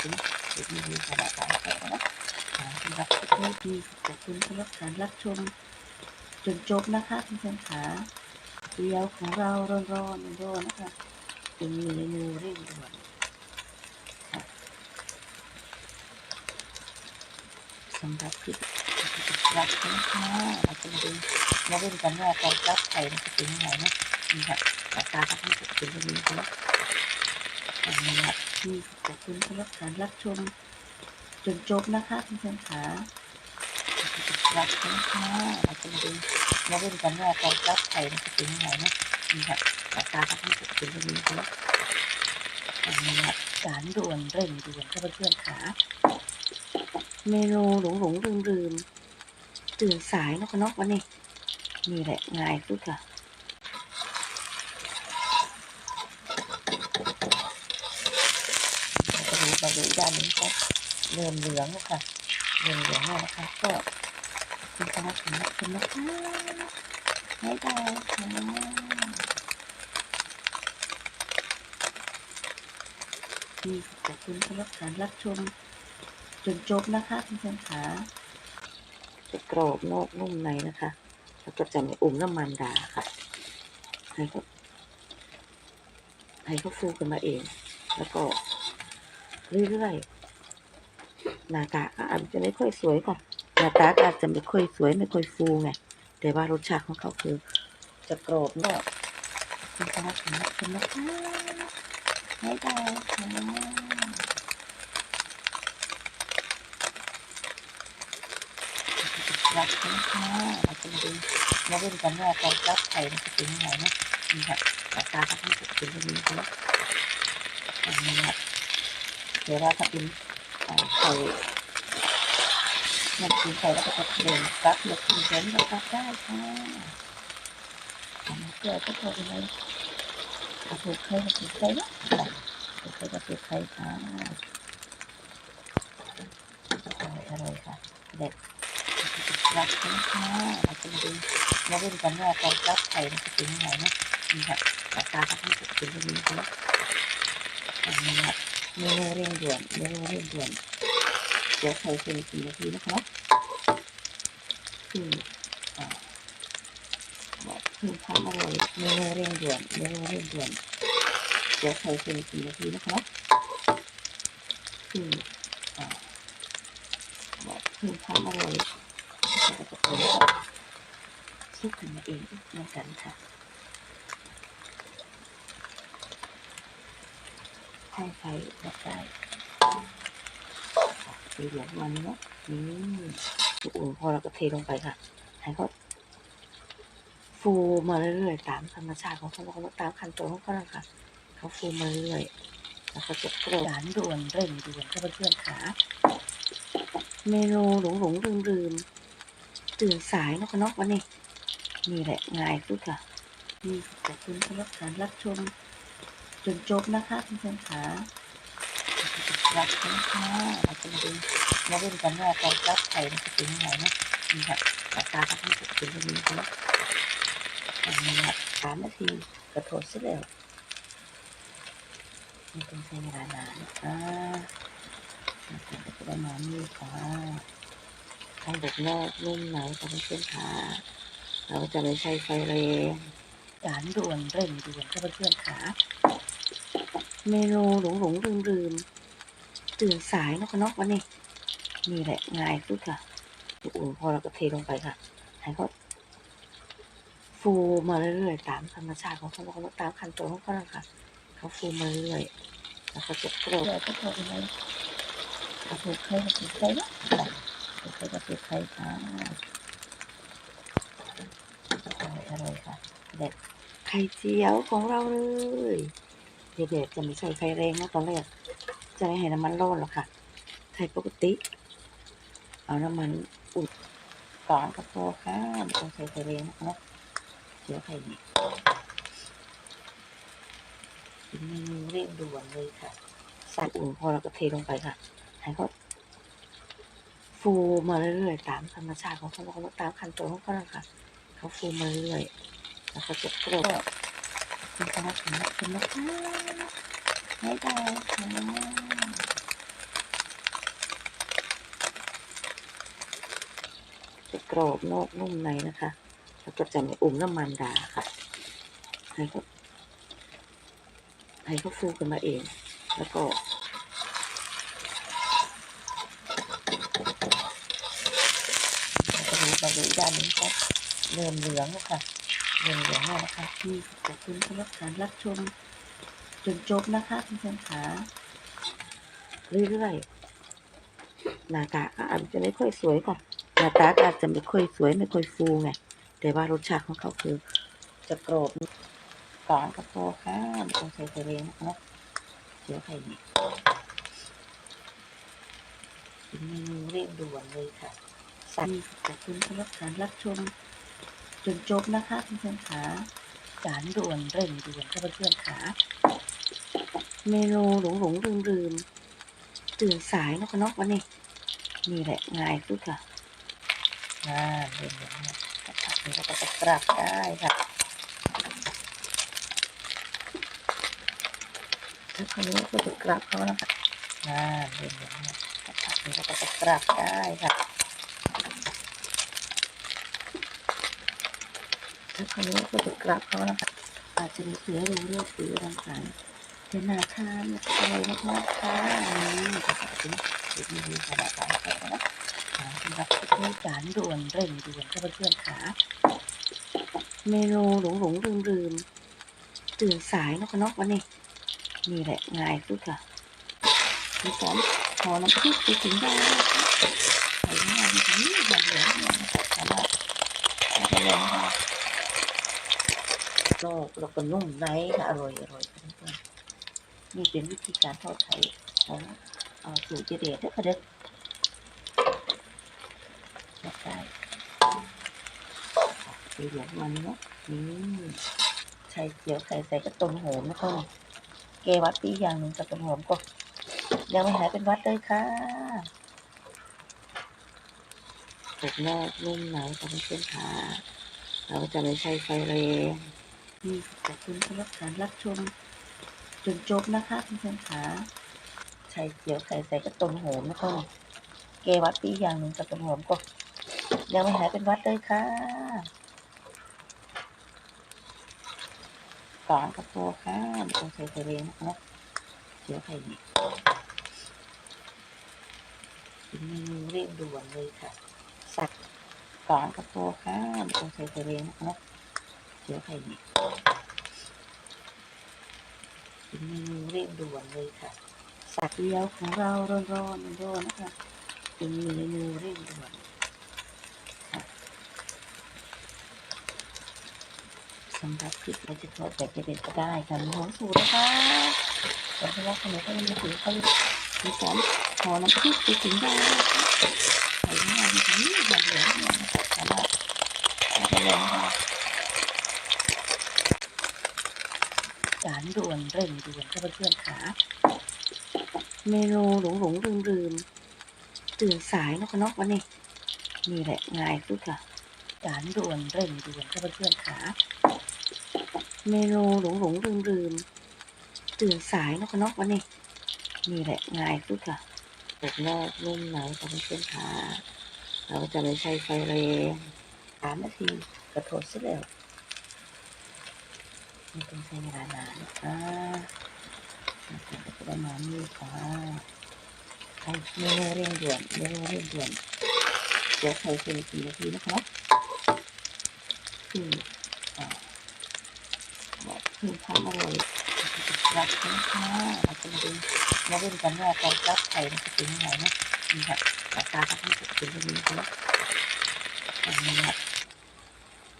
ถึงจุดนี้ดีขนาดไหนนะสำหรับคลิปนี้ดีขอบคุณสำหรับการรับชมจนจบนะคะคุณผู้ชมขาเดียวของเราร้อนๆร้อนๆนะคะเป็นเมนูเร่งด่วนสำหรับคลิปรับนะคะเราจะมาดูมาเล่นกันว่าการรับไข่มันจะเป็นยังไงนะนี่ค่ะราคาก็ต้องเป็นแบบนี้นะขอบคุณครับ ที่ขอบคุณสำหรับการรับชมจนจบนะคะคุณผู้ชมขารับนะคะเราจะดูมาเล่นกันว่าการรับไข่มันจะเป็นยังไงนะนี่ค่ะราคาก็ต้องเป็นแบบนี้นะขอบคุณครับสารด่วนเร่งด่วนค่ะเพื่อนๆขาเมนูหลงหลงลืมลืมตื่นสายเนกเนกวันนี้นี่แหละง่ายสุดค่ะ มาดู มาดูด้านนี้ก็เริ่มเหลืองแล้วค่ะเริ่มเหลืองแล้วนะคะก็คุณคณะคุณคุณนะคะไม่ได้ค่ะนี่ขอบคุณสำหรับการรับชมจนจบนะคะคุณผู้ชมขาจะกรอบนอกนุ่มในนะคะ แล้วก็จะไม่อุ่มน้ำมันดาค่ะ ให้เขาให้เขาฟูกันมาเอง แล้วก็ เรื่อยๆหน้าตากอาจจะไม่ค่อยสวยค่ะหน้าตาอาจจะไม่ค่อยสวยไม่ค่อยฟูไงแต่ว่ารสชาติของเขาคือ จะกรอบนอกคุณคณะคุณคุณนะคะไม่ได้ค่ะรับนะคะเราจะมาดูมาเล่นกันว่าการรับไข่มันจะเป็นยังไงนะนี่ค่ะราคาก็ต้องเป็นแบบนี้นะขอบคุณครับ เดี๋ยวเราจะเป็นอ่าไข่มันกินไข่แล้วก็จะเด่นฟักหรือกินเด่นเราฟักได้ค่ะเกลือก็พอดีเลยเอาสูตรไข่กับสูตรไข่เนาะค่ะสูตรไข่กับสูตรไข่ค่ะอร่อยค่ะเด็ดรักนะคะเราจะดูมาเล่นกันว่าการฟักไข่มันจะเป็นยังไงนะนี่ค่ะราคาก็ต้องเป็นแบบนี้นะอันนี้ครับ เมนูเร่งด่วนเมนูเร่งด่วนเดี๋ยวใส่เป็นกี่นาทีนะคะคืออ่าบคือทำอร่อยเมนูเร่งด่วนเมนูเร่งด่วนเดี๋ยวใส่เป็นกี่นาทีนะคะคืออ่าบคือทำอร่อยแล้วก็จะเป็นซุปขึ้นมาเองเหมือนกันค่ะ ให้ไฟแบบได้สีเหลืองมันเนาะอืมอุ่นพอเราก็เทลงไปค่ะ ให้เขาฟูมาเรื่อยๆตามธรรมชาติของเขาเขาตามขั้นตอนของเขาเลยค่ะเขาฟูมาเรื่อยๆแล้วเขาจะกรอบหวานด่วนเร่งด่วนค่ะเพื่อนๆขาเมนูหลงหลงลืมลืมๆตื่นสายนกนกวันนี้นี่แหละง่ายสุดค่ะนี่ขอบคุณสำหรับการรับชม จนจบนะคะเพื่อนๆขารับนะคะเราจะมาดูมาเล่นกันว่าการรับไข่มันจะเป็นยังไงนะนี่ค่ะราคาก็ต้องเป็นแบบนี้นะอันนี้ครับสามนาทีกระโถนเสร็จแล้วไม่ต้องใช้เวลานานอ่าประมาณนี้ค่ะให้แบบนอกนุ่มในกับเพื่อนๆค่ะเราจะไม่ใช้ไฟแรงจานด่วนเร่งด่วนกับเพื่อนๆค่ะ เมนูหลงหลงลืมลืมๆตื่นสายเนกเนกวันนี้นี่แหละง่ายสุดค่ะอุ่นพอเราก็เทลงไปค่ะให้เขาฟูมาเรื่อยๆตามธรรมชาติของเขาเขาตามขั้นตอนของเขาเลยค่ะเขาฟูมาเรื่อยๆแล้วเขาจะกรอบก็พอดีเลยเอาสูตรไข่กับสูตรไข่เนาะค่ะสูตรไข่กับสูตรไข่ค่ะอร่อยค่ะเด็ดไข่เจียวของเราเลย เด็ดจะไม่ใส่ไฟแรงนะตอนแรกจะไม่ให้น้ำมันร้อนหรอกค่ะไข่ปกติ เอาน้ำมันอุ่นก่อนก็พอค่ะไม่ต้องใส่ไฟแรงนะคะเดี๋ยวไข่ดิบเป็นเมนูเร่งด่วนเลยค่ะใส่อุ่นพอแล้วก็เทลงไปค่ะ ให้เขาฟูมาเรื่อยๆตามธรรมชาติของเขาเขาตามขั้นตอนของเขาค่ะ เขาฟูมาเรื่อยๆแล้วเขาจะกรอบ คหรับการรับมนะคะบ๊ายบายค่ะจะกรอบนอกนุ่มในนะคะ แล้วก็จะไม่อมน้ำมันดาค่ะ ให้เขาให้เขาฟูกันมาเอง แล้วก็มาดูด้านนี้ก็เริ่มเหลืองค่ะ เริ่มเหลืองแล้วนะคะนี่ขอบคุณสำหรับการรับชมจนจบนะคะคุณผู้ชมขาเรื่อยๆหน้าตาก็อาจจะไม่ค่อยสวยค่ะหน้าตาก็อาจจะไม่ค่อยสวยไม่ค่อยฟูไงแต่ว่ารสชาติของเขาคือ จะกรอบก่อนก็พอค่ะไม่ต้องใส่ไฟแรงนะคะเดี๋ยวไข่ดิบเป็นเมนูเร่งด่วนเลยค่ะสั่งขอบคุณสำหรับการรับชม จนจบนะคะคุณผู้ชมขาจานด่วนเร่งด่วนค่ะเพื่อนๆขาเมนูหลงหลงลืมลืมตื่นสายนกนกวันนี้นี่แหละง่ายสุดค่ะอ่าเรียนอย่างนี้ตักนี้ก็จะกลับได้ค่ะแล้วคราวนี้ก็จะกลับเขาแล้วค่ะอ่าเรียนอย่างนี้ตักนี้ก็จะกลับได้ค่ะแล้ว คราวนี้ก็จะกลับเขาแล้วค่ะอาจจะมีเสือหรือเลือดสีต่างๆเป็นนาชามอร่อยมากๆค่ะนี่ก็ขอบคุณเด็กดีๆขนาดไหนกันนะสำหรับคลิปนี้จานด่วนเร่งด่วนค่ะเพื่อนๆค่ะเมนูหลงหลงลืมลืมๆตื่นสายนกนกวันนี้นี่แหละง่ายสุดค่ะมีสอนหอน้ำพริกไปถึงได้ใส่ง่ายดีนี่แบบนี่ยนะคะสามารถทำได้เลยนะคะ นอกแล้วก็นุ่มในค่ะอร่อยอร่อยค่ะเพื่อนๆนี่เป็นวิธีการทอดไข่ของสูตรเจเดชนะคะเด็กรับได้สีเหลืองมันเนาะนี่ไข่เจียวไข่ใส่กระต้นหอมนะคะเกวัดปีอย่างหนึ่งกับต้นหอมก็ยังไม่หายเป็นวัดเลยค่ะตกนอกนุ่มในกับเพื่อนๆค่ะเราจะไม่ใช้ไฟแรง นี่ขอบคุณสำหรับการรับชมจนจบนะคะคุณผู้ชมขาไข่เจียวไข่ใส่กระต้นหอมนะคะเกวัดปีอย่างหนึ่งกับต้นหอมก็ยังไม่หายเป็นวัดเลยค่ะก่อนกับพอค่ะไม่ต้องใส่ไฟแรงนะคะเจียวไข่ดิบเป็นเมนูเร่งด่วนเลยค่ะ สักก่อนกับพอค่ะไม่ต้องใส่ไฟแรงนะคะ เจียวไข่ดิบเป็นเมนูเร่งด่วนเลยค่ะ สักเดียวของเราร้อนๆร้อนนๆนะคะเป็นเมนูเร่งด่วนสำหรับคลิปเราจะทอดแบบเป็นก็ได้ค่ะมีหอมสูตรนะคะแต่เพราว่าขนมก็ยังไม่ถึงเขามีสอนหอน้ำพริกไปถึงได้ใส่ง่าดีนี่แบบเหลืองเนี่ยนะคะสามารถทำได้เลยนะคะ จาน ด่วนเร่งด่วนค่ะเพื่อนๆค่ะเมนูหลงหลงลืมลืมตื่นสายนกนกวันนี้นี่แหละง่ายสุดค่ะจานด่วนเร่งด่วนค่ะเพื่อนๆค่ะเมนูหลงหลงลืมลืมตื่นสายนกนกวันนี้นี่แหละง่ายสุดค่ะตกนอกนุ่มในค่ะเพื่อนๆค่ะเราจะไม่ใช้ไฟแรงสามนาทีกระโดดเสร็จแล้ว ไม่ต้องใช้เวลานานนะคะประมาณนี้ค่ะใช้เมนูเร่งด่วนเมนูเร่งด่วนเดี๋ยวใส่เป็นกี่นาทีนะคะคืออ่าคือทำอร่อยรักนะคะเราจะดูมาเล่นกันว่าการรับไข่มันจะเป็นยังไงนะนี่ค่ะราคาก็ต้องเป็นแบบนี้นะคะอันนี้นะ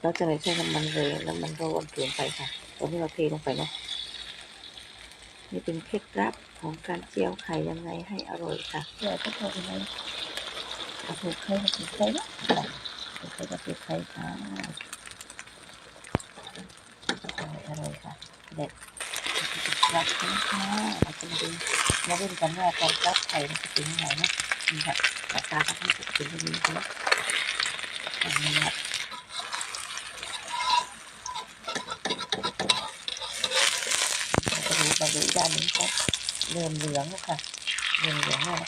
เราจะไม่ใช้น้ำมันเลยแล้วมันร้อนเกินไปค่ะตอนที่เราเทลงไปเนาะนี่เป็นเคล็ดลับของการเจียวไข่ยังไงให้อร่อยค่ะเดี๋ยวก็ทำยังไงกระสุนไข่กระสุนไข่เนาะกระสุนไข่กระสุนไข่ค่ะอร่อยอร่อยค่ะเด็ดรักนะคะเราจะมาดูมาเล่นกันว่าการรับไข่มันจะเป็นยังไงเนาะนี่ค่ะราคาก็ต้องเป็นแบบนี้ค่ะอันนี้นะ มาดูมาดูด้านนี้ก็เริ่มเหลืองแล้วค่ะเริ่มเหลืองแล้วนะ